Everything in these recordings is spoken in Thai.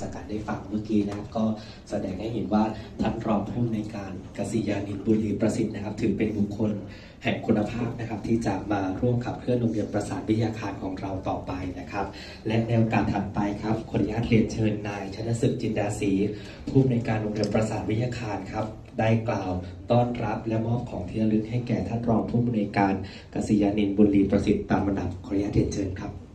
จากการได้ฟังเมื่อกี้นะครับ ก็แสดงให้เห็นว่าท่านรองผู้ในวยการกษิยานินบุรีประสิทธิ์นะครับ ถือเป็นบุคคลแห่งคุณภาพนะครับที่จะมาร่วมขับเคลื่อนโรงเรียนประสานวิทยาคารของเราต่อไปนะครับ และในโอกาสถัดไปครับขออนุญาตเรียนเชิญนายชนศึกจินดาศรีผู้ในวยการโรงเรียนประสานวิทยาคารครับได้กล่าวต้อนรับและมอบของที่ระลึกให้แก่ท่านรองผู้อำนวยการกษิยานินบุรีประสิทธิ์ตามลำดับขออนุญาตเรียนเชิญครับ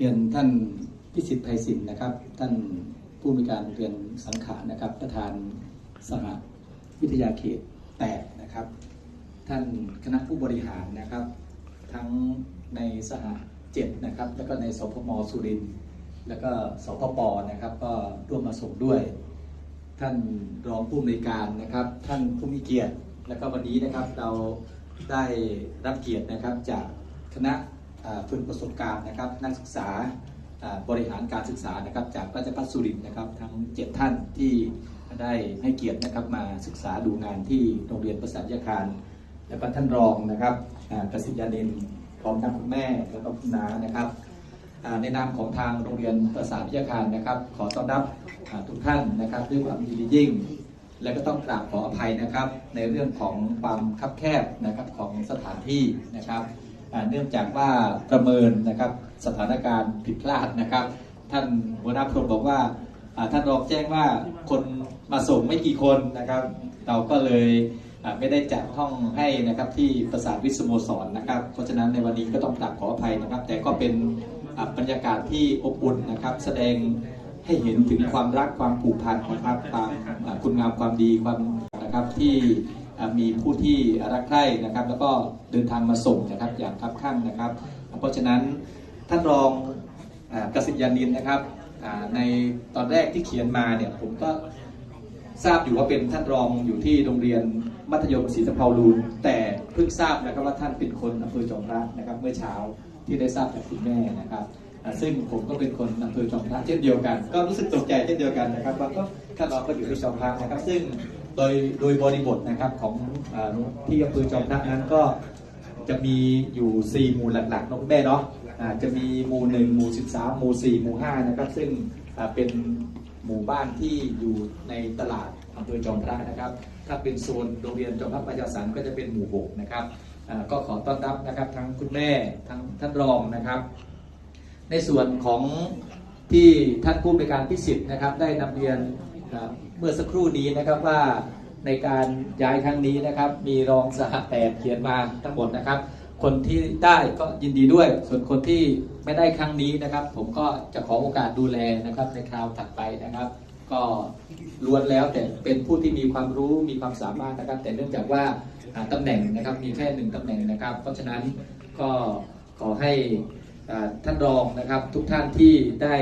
เรียนท่านพิสิทธิ์ไพศิลป์นะครับ ท่านผู้มีการเรียนสังขารนะครับ ประธานสหวิทยาเขตแปดนะครับ ท่านคณะผู้บริหารนะครับ ทั้งในสหเจ็ดนะครับ แล้วก็ในสพมสุรินทร์แล้วก็สพปนะครับ ก็ร่วมมาส่งด้วย ท่านรองผู้อำนวยการนะครับ ท่านผู้มีเกียรติ แล้วก็วันนี้นะครับเราได้รับเกียรตินะครับจากคณะ ฝึกประสบการณ์นะครับนักศึกษาบริหารการศึกษานะครับจากราชภัฏสุรินทร์นะครับทั้งเจ็ดท่านที่ได้ให้เกียรตินะครับมาศึกษาดูงานที่โรงเรียนประสานวิทยาคาร แล้วก็ท่านรองนะครับอ่ากสิยานินพร้อมทั้งคุณแม่แล้วก็คุณน้านะครับในนามของทางโรงเรียนประสานวิทยาคารนะครับ ขอต้อนรับทุกท่านนะครับด้วยความยินดียิ่ง และก็ต้องกราบขออภัยนะครับในเรื่องของความคับแคบนะครับของสถานที่นะครับ เนื่องจากว่าประเมินนะครับสถานการณ์ผิดพลาดนะครับ ท่านหัวหน้าพลบอกว่าท่านรองแจ้งว่าคนมาส่งไม่กี่คนนะครับ เราก็เลยไม่ได้จัดห้องให้นะครับที่ประสานวิทย์สโมสรนะครับ เพราะฉะนั้นในวันนี้ก็ต้องกราบขออภัยนะครับ แต่ก็เป็นบรรยากาศที่อบอุ่นนะครับ แสดงให้เห็นถึงความรักความผูกพันนะครับความคุณงามความดีความนะครับที่ มีผู้ที่รักใคร่นะครับ แล้วก็เดินทางมาส่งนะครับอย่างคับข้างนะครับ เพราะฉะนั้นท่านรองกสิยานินนะครับในตอนแรกที่เขียนมาเนี่ยผมก็ทราบอยู่ว่าเป็นท่านรองอยู่ที่โรงเรียนมัธยมศรีสะเพาลูนแต่เพิ่งทราบนะครับว่าท่านเป็นคนอำเภอจอมพระนะครับ เมื่อเช้าที่ได้ทราบจากคุณแม่นะครับ ซึ่งผมก็เป็นคนอำเภอจอมพระเช่นเดียวกัน ก็รู้สึกตกใจเช่นเดียวกันนะครับว่าก็ท่านรองก็อยู่ที่จอมพระนะครับ ซึ่ง โดยโดยบริบทนะครับของอที่อำเภอจอมพระนั้นก็จะมีอยู่ 4 หมู่หลักๆเนอะคุณแม่เนาะจะมีหมู่ 1 หมู่ 13 หมู่ 4 หมู่ 5 นะครับ ซึ่งเป็นหมู่บ้านที่อยู่ในตลาดอำเภอจอมพระนะครับ ถ้าเป็นโซนโรงเรียนจอมพระประชาสันก็จะเป็นหมู่ 6 นะครับก็ขอต้อนรับนะครับทั้งคุณแม่ทั้งท่านรองนะครับ ในส่วนของที่ท่านผู้บริการพิสิทธิ์นะครับ ได้นำเรียน เมื่อสักครู่นี้นะครับว่าในการย้ายครั้งนี้นะครับ มีรองสหแปดเขียนมาทั้งหมดนะครับ คนที่ได้ก็ยินดีด้วย ส่วนคนที่ไม่ได้ครั้งนี้นะครับ ผมก็จะขอโอกาสดูแลนะครับ ในคราวถัดไปนะครับ ก็ล้วนแล้วแต่เป็นผู้ที่มีความรู้มีความสามารถนะครับ แต่เนื่องจากว่าอ่าตำแหน่งนะครับมีแค่หนึ่งตำแหน่งนะครับ เพราะฉะนั้นก็ขอให้ ท่านรองนะครับทุกท่านที่ได้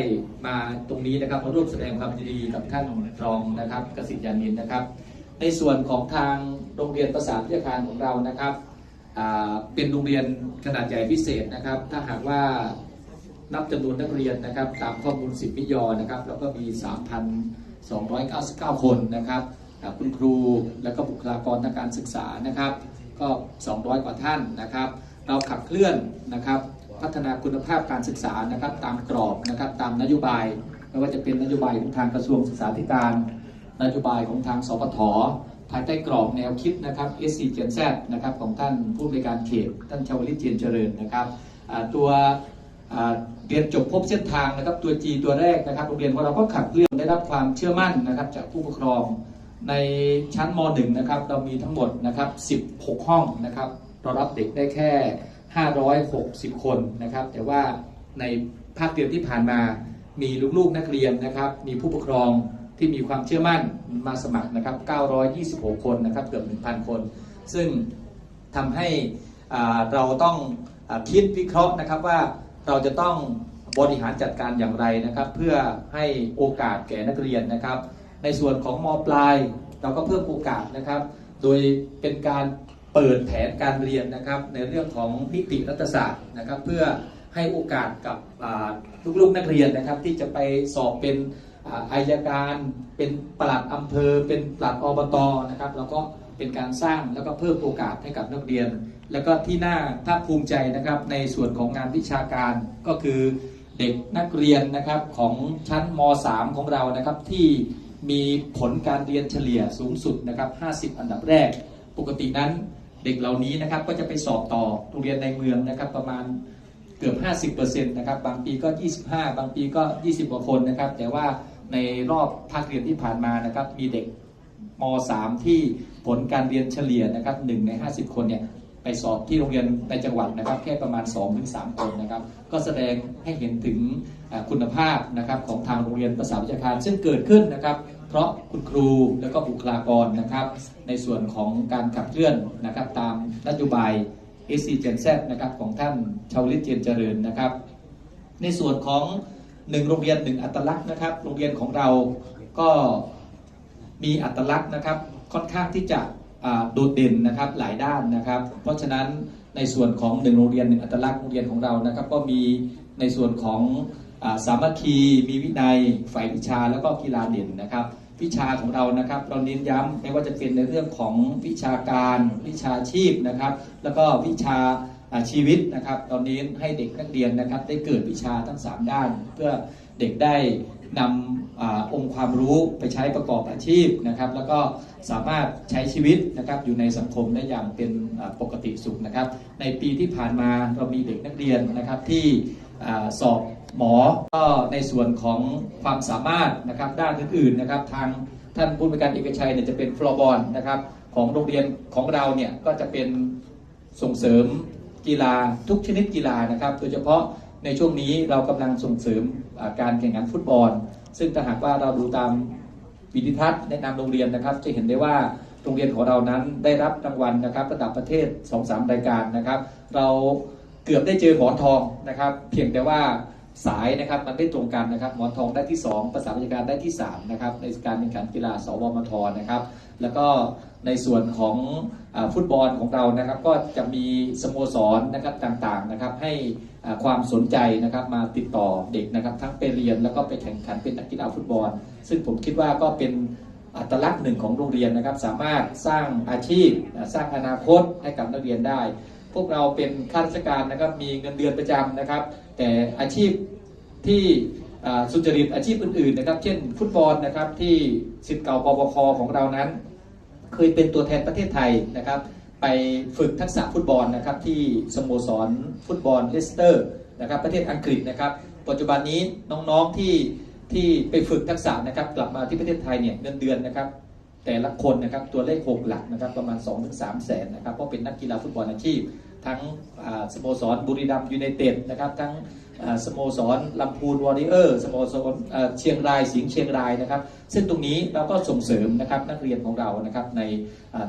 มาตรงนี้นะครับมาร่วมแสดงความยินดีกับท่านรองนะครับกสิยานินนะครับ ในส่วนของทางโรงเรียนประสานวิทยาคารของเรานะครับเป็นโรงเรียนขนาดใหญ่พิเศษนะครับ ถ้าหากว่านับจำนวนนักเรียนนะครับตามข้อมูลสิบวิยอนะครับแล้วก็มี 3,299 คนนะครับคุณครูและก็บุคลากรทางการศึกษานะครับ ก็ 200 กว่าท่านนะครับ เราขับเคลื่อนนะครับ พัฒนาคุณภาพการศึกษานะครับตามกรอบนะครับตามนโยบาย ไม่ว่าจะเป็นนโยบายของทางกระทรวงศึกษาธิการ นโยบายของทางสปทภายใต้กรอบแนวคิดนะครับ S4 เจนแซนะครับของท่านผู้บริการเขตท่านชาวลิตเจียนเจริญนะครับตัวเรียนจบพบเส้นทางนะครับตัว G ตัวแรกนะครับโรงเรียนของเราก็ขับเคลื่อนได้รับความเชื่อมั่นนะครับจากผู้ปกครองในชั้นม .1 นะครับเรามีทั้งหมดนะครับ16 ห้องนะครับเรารับเด็กได้แค่ 560 คนนะครับ แต่ว่าในภาคเรียนที่ผ่านมามีลูกๆนักเรียนนะครับ มีผู้ปกครองที่มีความเชื่อมั่นมาสมัครนะครับ 926 คนนะครับ เกือบ 1,000 คน ซึ่งทำให้เราต้องอคิดวิเคราะห์นะครับว่าเราจะต้องบริหารจัดการอย่างไรนะครับ เพื่อให้โอกาสแก่นักเรียนนะครับ ในส่วนของมปลายเราก็เพิ่มโอกาสนะครับ โดยเป็นการ เปิดแผนการเรียนนะครับในเรื่องของนิติรัฐศาสตร์นะครับ เพื่อให้โอกาสกับลูกๆนักเรียนนะครับ ที่จะไปสอบเป็นอาอายการเป็นปลัดอำเภอ เป็นปลัดอบตนะครับ แล้วก็เป็นการสร้างแล้วก็เพิ่มโอกาสให้กับนักเรียน แล้วก็ที่น่าภาคภูมิใจนะครับในส่วนของงานวิชาการก็คือเด็กนักเรียนนะครับของชั้นม .3 ของเรานะครับที่มีผลการเรียนเฉลี่ยสูงสุดนะครับ 50 อันดับแรก ปกตินั้น เด็กเหล่านี้นะครับก็จะไปสอบต่อโรงเรียนในเมืองนะครับประมาณเกือบ 50%นะครับบางปีก็ 25 บางปีก็ 20 กว่าคนนะครับ แต่ว่าในรอบภาคเรียนที่ผ่านมานะครับมีเด็กม .3 ที่ผลการเรียนเฉลี่ยนะครับ1ใน 50 คนเนี่ยไปสอบที่โรงเรียนในจังหวัดนะครับแค่ประมาณ 2-3 คนนะครับ ก็แสดงให้เห็นถึงคุณภาพนะครับของทางโรงเรียนภาษาวิชาการซึ่งเกิดขึ้นนะครับ เพราะคุณครูและก็บุคลากรนะครับ ในส่วนของการขับเคลื่อนนะครับตามนโยบาย SC Gen Z นะครับของท่านชาวลิตเจียนเจริญนะครับ ในส่วนของหนึ่งโรงเรียนหนึ่งอัตลักษณ์นะครับ โรงเรียนของเราก็มีอัตลักษณ์นะครับค่อนข้างที่จะโดดเด่นนะครับหลายด้านนะครับ เพราะฉะนั้นในส่วนของหนึ่งโรงเรียนหนึ่งอัตลักษณ์โรงเรียนของเรานะครับ ก็มีในส่วนของ สามัคคีมีวินัยฝ่ายวิชาแล้วก็กีฬาเด่นนะครับ วิชาของเรานะครับ เราเน้นย้ำไม่ว่าจะเป็นในเรื่องของวิชาการวิชาชีพนะครับ แล้วก็วิชาชีวิตนะครับเราเน้ให้เด็กนักเรียนนะครับ ได้เกิดวิชาทั้ง 3 ด้าน เพื่อเด็กได้นำอาองค์ความรู้ไปใช้ประกอบอาชีพนะครับ แล้วก็สามารถใช้ชีวิตนะครับอยู่ในสังคมได้อย่างเป็นปกติสุขนะครับ ในปีที่ผ่านมาเรามีเด็กนักเรียนนะครับที่อสอบ หมอก็ในส่วนของความสามารถนะครับด้านอื่นๆนะครับทางท่านผู้บริการเอกชัยเนี่ยจะเป็นฟลอร์บอลนะครับของโรงเรียนของเราเนี่ยก็จะเป็นส่งเสริมกีฬาทุกชนิดกีฬานะครับ โดยเฉพาะในช่วงนี้เรากำลังส่งเสริมการแข่งขันฟุตบอล ซึ่งถ้าหากว่าเราดูตามวิดิทัศน์แนะนำโรงเรียนนะครับ จะเห็นได้ว่าโรงเรียนของเรานั้นได้รับรางวัลนะครับระดับประเทศ 2-3 รายการนะครับ เราเกือบได้เจอหมอนทองนะครับ เพียงแต่ว่า สายนะครับมันไม่ตรงกันนะครับหมอนทองได้ที่ 2 ภาษาวิชาการได้ที่3นะครับในการแข่งขันกีฬาสวมทนะครับ แล้วก็ในส่วนของอฟุตบอลของเรานะครับก็จะมีสโมสรนะครับต่างๆนะครับให้ความสนใจนะครับมาติดต่อเด็กนะครับ ทั้งไปเรียนแล้วก็ไปแข่งขันเป็นนักกีฬาฟุตบอล ซึ่งผมคิดว่าก็เป็นอัตลักษณ์หนึ่งของโรงเรียนนะครับ สามารถสร้างอาชีพสร้างอนาคตให้กับนักเรียนได้ พวกเราเป็นข้าราชการนะครับมีเงินเดือนประจำนะครับ แต่อาชีพที่สุจริตอาชีพอื่นๆนะครับเช่นฟุตบอลนะครับที่สิทธิ์เก่าปปคของเรานั้น เคยเป็นตัวแทนประเทศไทยนะครับ ไปฝึกทักษะฟุตบอลนะครับที่สโมสรฟุตบอลเลสเตอร์นะครับประเทศอังกฤษนะครับ ปัจจุบันนี้น้องๆที่ที่ไปฝึกทักษะนะครับกลับมาที่ประเทศไทยเนี่ยเงินเดือนนะครับ แต่ละคนนะครับตัวเลข6หลักนะครับประมาณ 2-3แสนนะครับเพราะเป็นนักกีฬาฟุตบอลอาชีพ ทั้งสโมสรบุรีรัมย์ยูไนเต็ดนะครับทั้งสโมสรลำพูนวอริเออร์สโมสรเชียงรายสิงห์เชียงรายนะครับ ซึ่งตรงนี้เราก็ส่งเสริมนะครับนักเรียนของเรานะครับใน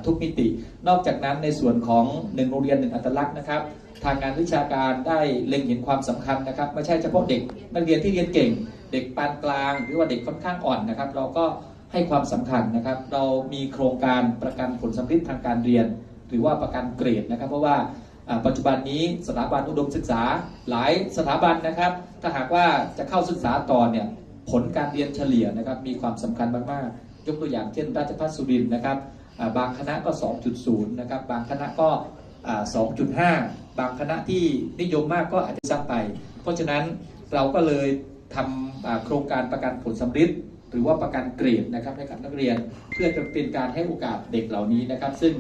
ทุกมิติ นอกจากนั้นในส่วนของหนึ่งโรงเรียนหนึ่งอัตลักษณ์นะครับ ทางงานวิชาการได้เล็งเห็นความสำคัญนะครับ ไม่ใช่เฉพาะเด็กนักเรียนที่เรียนเก่ง เด็กปานกลาง หรือว่าเด็กค่อนข้างอ่อนนะครับ เราก็ ให้ความสำคัญนะครับ เรามีโครงการประกันผลสำฤทธิ์ทางการเรียน หรือว่าประกันเกรดนะครับ เพราะว่าปัจจุบันนี้สถาบันอุดมศึกษาหลายสถาบันนะครับ ถ้าหากว่าจะเข้าศึกษาต่อเนี่ยผลการเรียนเฉลี่ยนะครับมีความสำคัญมากๆ ยกตัวอย่างเช่น ราชภัฏสุรินทร์นะครับบางคณะก็ 2.0 นะครับ บางคณะก็ 2.5 บางคณะที่นิยมมากก็อาจจะซ้ำไป เพราะฉะนั้นเราก็เลยทำโครงการประกันผลสำฤทธิ์ หรือว่าประกันเกรดนะครับให้กับนักเรียน เพื่อจะเป็นการให้โอกาสเด็กเหล่านี้นะครับ ซึ่ง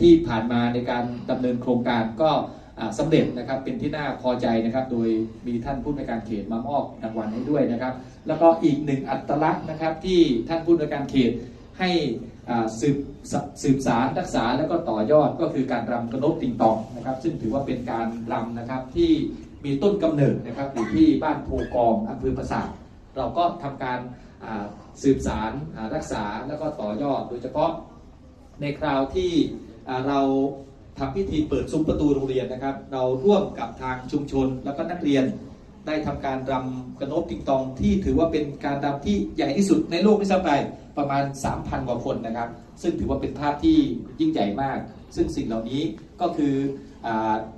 ที่ผ่านมาในการดำเนินโครงการก็อ่าสำเร็จนะครับเป็นที่น่าพอใจนะครับ โดยมีท่านผู้ในวยการเขตมามอบรางวัลให้ด้วยนะครับ แล้วก็อีกหนึ่งอัตลักษณ์นะครับที่ท่านผู้ในวยการเขตให้สืบสืบสารรักษาแล้วก็ต่อยอดก็คือการรำกระนกติงตองนะครับ ซึ่งถือว่าเป็นการรำนะครับที่มีต้นกำเนิดนะครับอยู่ที่บ้านโพกองอำเภอปราสาทเราก็ทำการ สืบสารรักษาแล้วก็ต่อยอด โดยเฉพาะในคราวที่เราทำพิธีเปิดซุ้มประตูโรงเรียนนะครับ เราร่วมกับทางชุมชนแล้วก็นักเรียน ได้ทำการรำกระนบติงตองที่ถือว่าเป็นการรำที่ใหญ่ที่สุดในโลกไม่ซ้ำไปประมาณ 3,000 กว่าคนนะครับ ซึ่งถือว่าเป็นภาพที่ยิ่งใหญ่มาก ซึ่งสิ่งเหล่านี้ก็คืออ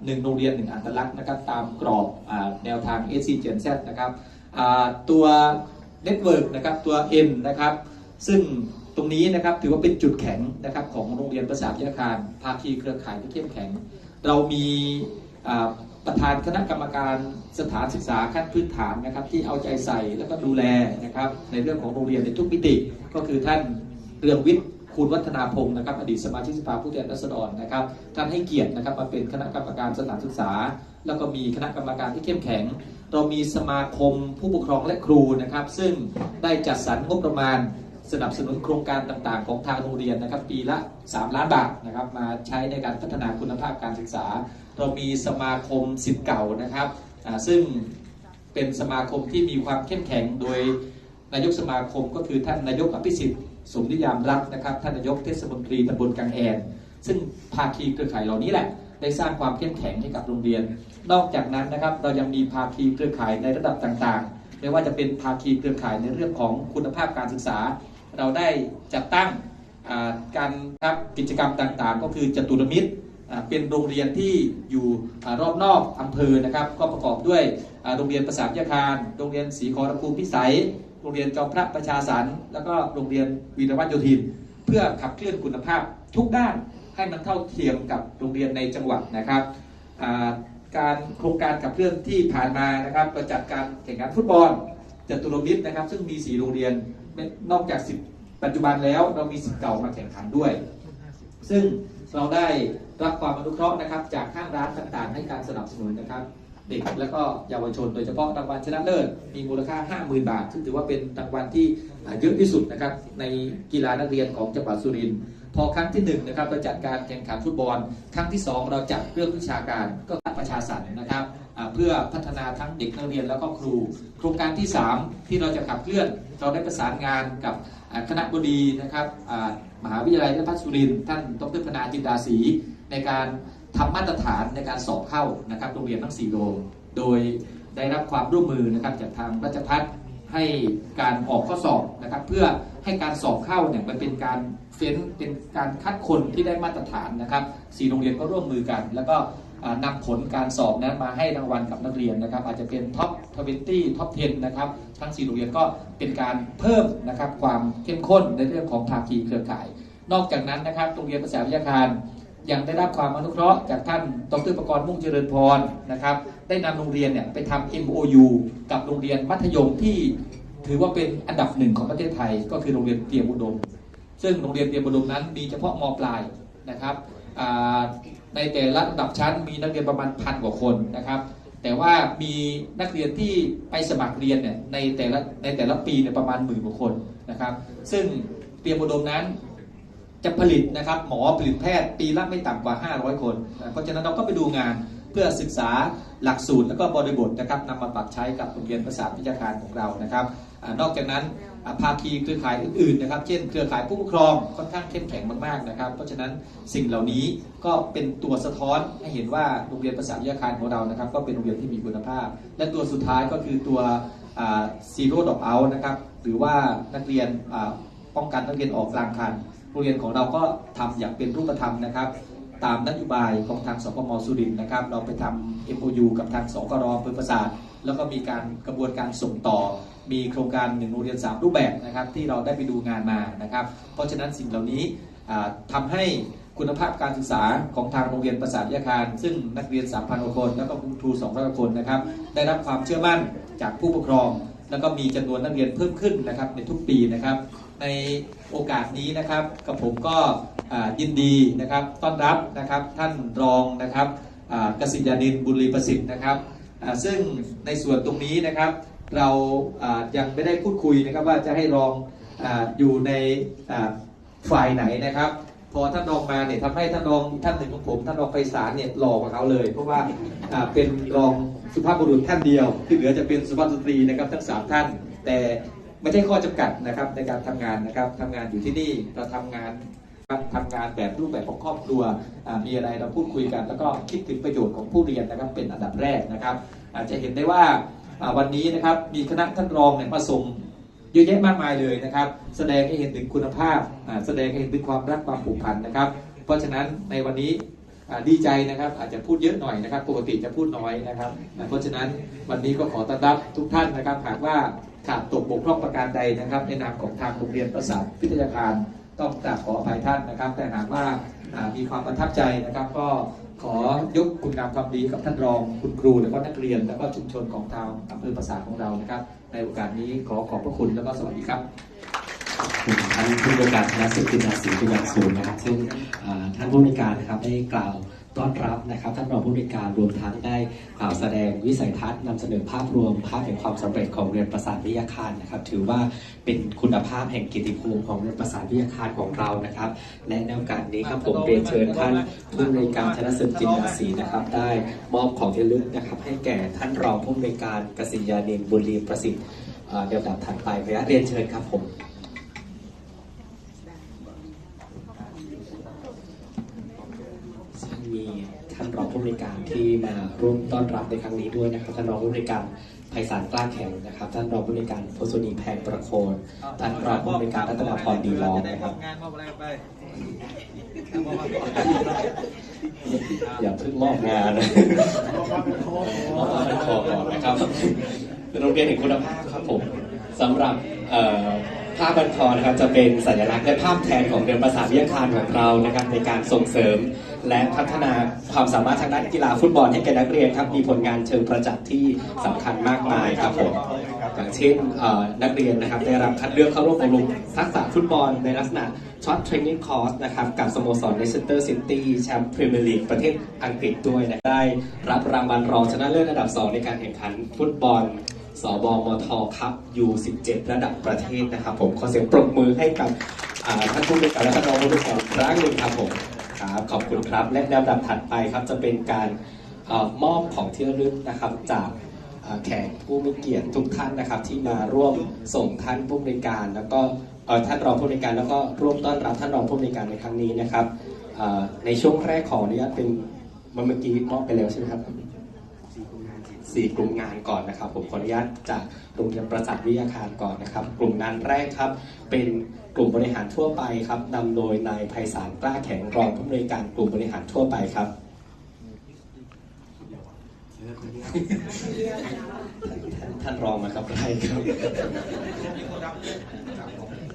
หนึ่งโรงเรียนหนึ่งอัตลักษณ์นะครับ ตามกรอบอแนวทาง SC Gen Z นะครับตัว เน็ตเวิร์กนะครับตัว N นะครับซึ่งตรงนี้นะครับถือว่าเป็นจุดแข็งนะครับของโรงเรียนประสาทวิทยาคารภาคีเครือข่ายที่เข้มแข็ง เรามีประธานคณะกรรมการสถานศึกษาขั้นพื้นฐานนะครับที่เอาใจใส่แล้วก็ดูแลนะครับในเรื่องของโรงเรียนในทุกมิติ ก็คือท่านเรืองวิทย์คูณวัฒนาพงศ์นะครับอดีตสมาชิกสภาผู้แทนราษฎรนะครับท่านให้เกียรตินะครับมาเป็นคณะกรรมการสถานศึกษา แล้วก็มีคณะกรรมการที่เข้มแข็ง เรามีสมาคมผู้ปกครองและครูนะครับ ซึ่งได้จัดสรรงบประมาณสนับสนุนโครงการต่างๆ ของทางโรงเรียนนะครับ ปีละ 3 ล้านบาทนะครับ มาใช้ในการพัฒนาคุณภาพการศึกษา เรามีสมาคมสิทธิ์เก่านะครับซึ่งเป็นสมาคมที่มีความเข้มแข็งโดยนายกสมาคมก็คือท่านนายกอภิสิทธิ์สมนิยามรักนะครับท่านนายกเทศมนตรีตำบลกังแอน ซึ่งภาคีเครือข่ายเหล่านี้แหละได้สร้างความเข้มแข็งให้กับโรงเรียน นอกจากนั้นนะครับเรายังมีภาคีเครือข่ายในระดับต่างๆ ไม่ว่าจะเป็นภาคีเครือข่ายในเรื่องของคุณภาพการศึกษา เราได้จัดตั้งการครับกิจกรรมต่างๆ ก็คือจตุรมิตรเป็นโรงเรียนที่อยู่อรอบนอกอำเภอนะครับ ก็ประกอบด้วยโรงเรียนประสาทวิทยาคารโรงเรียนศรีขอรภูมิพิสัย โรงเรียนจอมพระประชาสรรแล้วก็โรงเรียนวีรวัฒโยธิน เพื่อขับเคลื่อนคุณภาพทุกด้านให้มันเท่าเทียมกับโรงเรียนในจังหวัดนะครับ การโครงการขับเคลื่อนที่ผ่านมานะครับประจัดการแข่งขันฟุตบอลจตุรมิตรนะครับ ซึ่งมี 4 โรงเรียนนอกจาก 10 ปัจจุบันแล้วเรามีสิทธิ์เก่ามาแข่งขันด้วย ซึ่งเราได้รับความอนุเคราะห์นะครับ จากห้างร้านต่างๆ ให้การสนับสนุนนะครับ เด็กและก็เยาวชน โดยเฉพาะรางวัลชนะเลิศมีมูลค่า 50,000 บาท ซึ่งถือว่าเป็นรางวัลที่เยอะที่สุดนะครับในกีฬานักเรียนของจังหวัดสุรินทร์พอครั้งที่หนึ่งนะครับเราจัดการแข่งขันฟุตบอล ครั้งที่สองเราจัดเรื่องวิชาการก็ ประชาสันนะครับเพื่อพัฒนาทั้งเด็กนักเรียนแล้วก็ครู โครงการที่ 3 ที่เราจะขับเคลื่อน เราได้ประสานงานกับคณะบดีนะครับมหาวิทยาลัยราชภัฏสุรินทร์ท่านดรพนาจินดาศรีในการทำมาตรฐานในการสอบเข้านะครับโรงเรียนทั้ง4โรงโดยได้รับความร่วมมือนะครับจากทางราชพัฒให้การออกข้อสอบนะครับเพื่อให้การสอบเข้าเนี่ยมันเป็นการเฟ้นเป็นการคัดคนที่ได้มาตรฐานนะครับสี่โรงเรียนก็ร่วมมือกัน แล้วก็ นำผลการสอบนั้นมาให้รางวัลกับนักเรียนนะครับ อาจจะเป็นท็อปทเวนตี้ท็อป10นะครับทั้งสี่โรงเรียนก็เป็นการเพิ่มนะครับความเข้มข้นในเรื่องของภาคีเครือข่าย นอกจากนั้นนะครับโรงเรียนภาษาวิทยาคารยังได้รับความอนุเคราะห์จากท่านดรประกรณ์มุ่งเจริญพรนะครับ ได้นำโรงเรียนเนี่ยไปทำ MOU กับโรงเรียนมัธยมที่ถือว่าเป็นอันดับหนึ่งของประเทศไทย ก็คือโรงเรียนเตรียมอุดม ซึ่งโรงเรียนเตรียมอุดมนั้นมีเฉพาะมปลายนะครับอ่า ในแต่ละระดับชั้นมีนักเรียนประมาณพันกว่าคนนะครับ แต่ว่ามีนักเรียนที่ไปสมัครเรียนเนี่ยในแต่ละในแต่ละปีเนี่ยประมาณหมื่นกว่าคนนะครับ ซึ่งเตรียมอุดมนั้นจะผลิตนะครับหมอผลิตแพทย์ปีละไม่ต่ำกว่า 500 คนเพราะฉะนั้นเราก็ไปดูงานเพื่อศึกษาหลักสูตร และก็บริบทนะครับนำมาปรับใช้กับโรงเรียนภาษาวิทยาการของเรานะครับ นอกจากนั้นภาคีเครือข่ายอื่นๆนะครับ เช่น เครือข่ายผู้ปกครองค่อนข้างเข้มแข็งมากๆนะครับ เพราะฉะนั้นสิ่งเหล่านี้ก็เป็นตัวสะท้อนให้เห็นว่าโรงเรียนภาษาวิทยาการของเรานะครับ ก็เป็นโรงเรียนที่มีคุณภาพ และตัวสุดท้ายก็คือตัว zero drop out นะครับ หรือว่านักเรียนป้องกันนักเรียนออกกลางคัน โรงเรียนของเราก็ทำอย่างเป็นรูปธรรมนะครับตามนโยบายของทางสปมสุรินทร์นะครับ เราไปทำ MOU กับทางสกรอำเภอประสาท แล้วก็มีการกระบวนการส่งต่อ มีโครงการหนึ่งโรงเรียน 3 รูปแบบนะครับที่เราได้ไปดูงานมานะครับ เพราะฉะนั้นสิ่งเหล่านี้อ่าทำให้คุณภาพการศึกษาของทางโรงเรียนประสาทยาคาร ซึ่งนักเรียน 3,000กว่าคน แล้วก็คุณครู200คนนะครับได้รับความเชื่อมั่นจากผู้ปกครอง แล้วก็มีจำนวนนักเรียนเพิ่มขึ้นนะครับในทุกปีนะครับ ในโอกาสนี้นะครับกับผมก็ยินดีนะครับต้อนรับนะครับท่านรองนะครับกสิยานินบุรีประสิทธิ์นะครับซึ่งในส่วนตรงนี้นะครับ เรายังไม่ได้พูดคุยนะครับว่าจะให้รองออยู่ในฝ่ายไหนนะครับ พอท่านรองมาเนี่ยทำให้ท่านรองท่านหนึ่งของผมท่านรองไพศาลเนี่ยหล่อกว่าเขาเลย เพราะว่าเป็นรองสุภาพบุรุษท่านเดียว ที่เหลือจะเป็นสุภาพสตรีนะครับทั้งสามท่าน แต่ไม่ใช่ข้อจำกัดนะครับในการทำงานนะครับทำงานอยู่ที่นี่เราทำงานทำงานแบบรูปแบบของครอบครัว มีอะไรเราพูดคุยกัน แล้วก็คิดถึงประโยชน์ของผู้เรียนนะครับเป็นอันดับแรกนะครับ อาจจะเห็นได้ว่า วันนี้นะครับมีคณะท่านรองเนี่ยมาส่งเยอะแยะมากมายเลยนะครับ แสดงให้เห็นถึงคุณภาพแสดงให้เห็นถึงความรักความผูกพันนะครับ เพราะฉะนั้นในวันนี้ดีใจนะครับอาจจะพูดเยอะหน่อยนะครับ ปกติจะพูดน้อยนะครับ เพราะฉะนั้นวันนี้ก็ขอต้อนรับทุกท่านนะครับ หากว่าขาดตกบกพร่องประการใดนะครับ ในนามของทางโรงเรียนประสาทวิทยาคารต้องกราบขออภัยท่านนะครับ แต่หากว่ามีความประทับใจนะครับ ก็ ขอยกคุณงามความดีกับท่านรองคุณครูแล้วก็นักเรียน แล้วก็ชุมชนของทางอำเภอประสาทของเรานะครับ ในโอกาสนี้ขอขอบพระคุณแล้วก็สวัสดีครับท่านผู้บริการคณะสิลปินาสีเป็นอย่างสูงนะครับ ซึ่งท่านผู้บริการนะครับได้กล่าว ต้อนรับนะครับท่านรองผู้บริการรวมทั้งได้กล่าวแสดงวิสัยทัศน์นำเสนอภาพรวมภาพแห่งความสำเร็จของเรียนประสานวิทยาคารนะครับ ถือว่าเป็นคุณภาพแห่งกิติภูมิของเรียนประสานวิทยาคารของเรานะครับ และในโอกาสนี้ครับผมเรียนเชิญท่านผู้บริการคณะสิทธินดาสีนะครับ ได้มอบของที่ระลึกนะครับให้แก่ท่านรองผู้บริการกสิยานินบุรีประสิทธิ์เดี๋ยวดับถัดไปขออนุญาตเรียนเชิญครับผม ซึ่งมีท่าน รองผู้บริการที่มาร่วมต้อนรับในครั้งนี้ด้วยนะครับท่านรองผู้บริการไพศาลกล้าแข็งนะครับท่านรองผู้บริการพสุนีแพงประโคนท่านรองผู้บริการรัตนาพรดีรองนะครับงานมอบอะไรไปอย่าเพิ่งมอบงานนะมอบงานคอก่อนนะครับเป็นโรงเรียนแห่งคุณภาพครับผมสำหรับเอ่อภาพบันคอนะครับจะเป็นสัญลักษณ์และภาพแทนของเรียนภาษาวิทยาคารของเรานะครับในการส่งเสริม และพัฒนาความสามารถทางด้านกีฬาฟุตบอลให้แก่นักเรียนครับมีผลงานเชิงประจักษ์ที่สำคัญมากมายครับผมอย่างเช่นนักเรียนนะครับได้รับคัดเลือกเข้าร่วมอบรมทักษะฟุตบอลในลักษณะช็อตเทรนนิ่งคอร์สนะครับกับสโมสรเลสเตอร์ซิตี้แชมป์พรีเมียร์ลีกประเทศอังกฤษด้วยนะได้รับรางวัลรองชนะเลิศอันดับ 2 ในการแข่งขันฟุตบอลสบมทครับ U17 ระดับประเทศนะครับผมขอเสียงปรบมือให้กับท่านผู้บริการและท่านรองผู้บริการอีกครั้งหนึ่งครับผม ครับขอบคุณครับ และลำดับถัดไปครับจะเป็นการอมอบของที่ระลึกนะครับจากแขกผู้มีเกียรติทุกท่านนะครับ ที่มาร่วมส่งท่านผู้บริการ แล้วก็ท่านรองผู้บริการแล้วก็ร่วมต้อนรับท่านรองผู้บริการในครั้งนี้นะครับในช่วงแรกขออนุญาตเป็นเมื่อกี้มอบไปแล้วใช่ไหมครับ สี่กลุ่มงานก่อนนะครับ ผมขออนุญาตจากโรงเรียนประจักษ์วิทยาคารก่อนนะครับ กลุ่มงานแรกครับ เป็นกลุ่มบริหารทั่วไปครับนำโดยนายไพศาลกล้าแข็งรองผู้อำนวยการกลุ่มบริหารทั่วไปครับท่านท่านรองมาครับไรครับ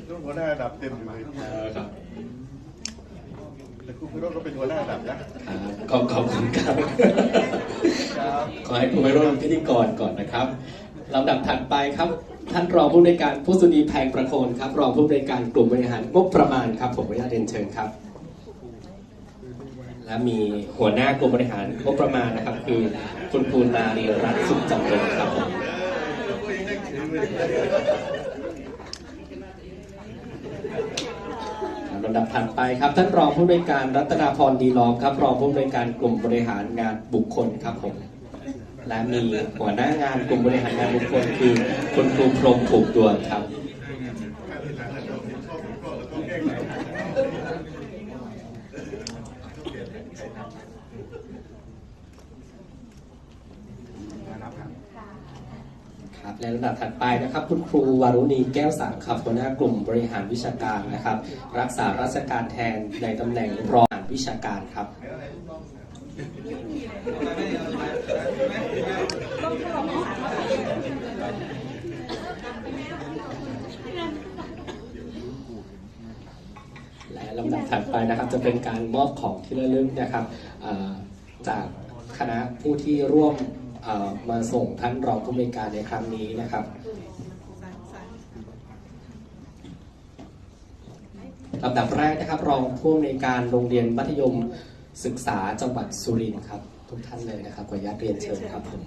รุ่นหัวหน้าระดับเต็มอยู่เลยเออครับ แต่คุณพิโรจน์ก็เป็นหัวหน้าระดับนะอ่าขอบขอบคุณครับ ครับขอให้คุณไวโรจน์เป็นพิธีกรก่อนนะครับลำดับถัดไปครับ ท่านรองผู้บริการผู้สุนีแพงประโคนครับ รองผู้บริการกลุ่มบริหารงบประมาณครับ ผมขออนุญาตเรียนเชิญครับ และมีหัวหน้ากลุ่มบริหารงบประมาณนะครับ คือคุณปูนารีรัตน์สุขจำเป็นครับผมลำดับถัดไปครับ ท่านรองผู้บริการรัตนาพรดีล้อมครับรองผู้บริการกลุ่มบริหารงานบุคคลครับผมและมีหัวหน้างานกลุ่มบริหารงานบุคคลคือคุณครูพรหมถูกดวงครับ ครับและลำดับถัดไปนะครับ คุณครูวารุณีแก้วสังครับหัวหน้ากลุ่มบริหารวิชาการนะครับ รักษาราชการแทนในตำแหน่งรองวิชาการครับและลำดับถัดไปนะครับจะเป็นการมอบของที่ระลึกนะครับจากคณะผู้ที่ร่วม มาส่งท่านรองผู้บริการในครั้งนี้นะครับลำดับแรกนะครับรองผู้อำนวยการโรงเรียนมัธยมศึกษาจังหวัดสุรินทร์ครับ ทุกท่านเลยนะครับขออนุญาตเรียนเชิญครับผม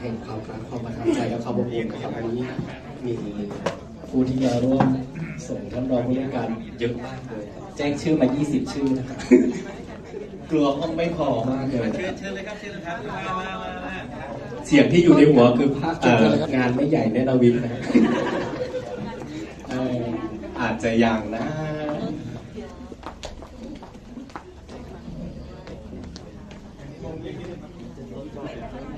แห่งความรักความประทับใจและความอบอุ่นนะครับวันนี้มีผู้ที่มาร่วม ส่งท่านรองผู้อำนวยการเยอะมากเลยครับแจ้งชื่อมา 20 ชื่อนะครับ กลัวห้องไม่พอมากเลยนะเชิคญรับเชิญเลยครับเชิญเลยครับมามามามาเสียงที่อยู่ในหัวคือภาคเอ่องานไม่ใหญ่แน่นาวินนะครับเอ่ออาจจะยังนะเ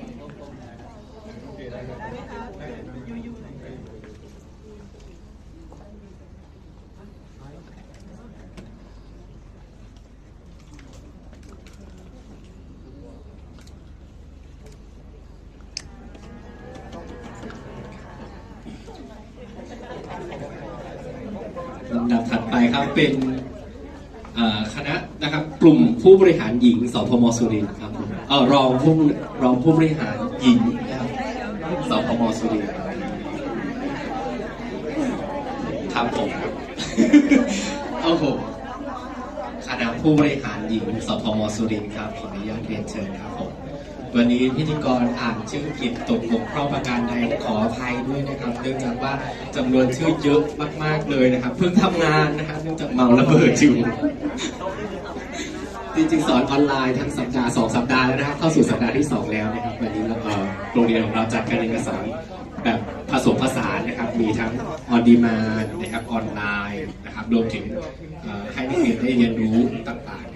ครับเป็นคณะนะครับกลุ่มผู้บริหารหญิงสพมสุรินทร์ครับผมเออรองผู้รองผู้บริหารหญิงนะครับสพมสุรินทร์ครับผมโอ้โหคณะผู้บริหารหญิงสพมสุรินทร์ครับขออนุญาตเรียนเชิญครับผม วันนี้พิธีกรอ่านชื่อผิดตกบกพร่องประการใดขออภัยด้วยนะครับเนื่องจากว่าจำนวนชื่อเยอะมาก ๆเลยนะครับเพิ่งทำงานนะครับเนื่องจากเมาระเบิดอยู่จริงๆสอนออนไลน์ทั้งสัปดาห์สองสัปดาห์แล้วนะครับเข้าสู่สัปดาห์ที่สองแล้วนะครับวันนี้เราเอ่อโรงเรียนของเราจัดการเรียนการสอนแบบผสมผสานนะครับมีทั้งออนดีมานนะครับออนไลน์นะครับรวมถึงเอ่อให้นักเรียนได้เรียนรู้ต่างๆ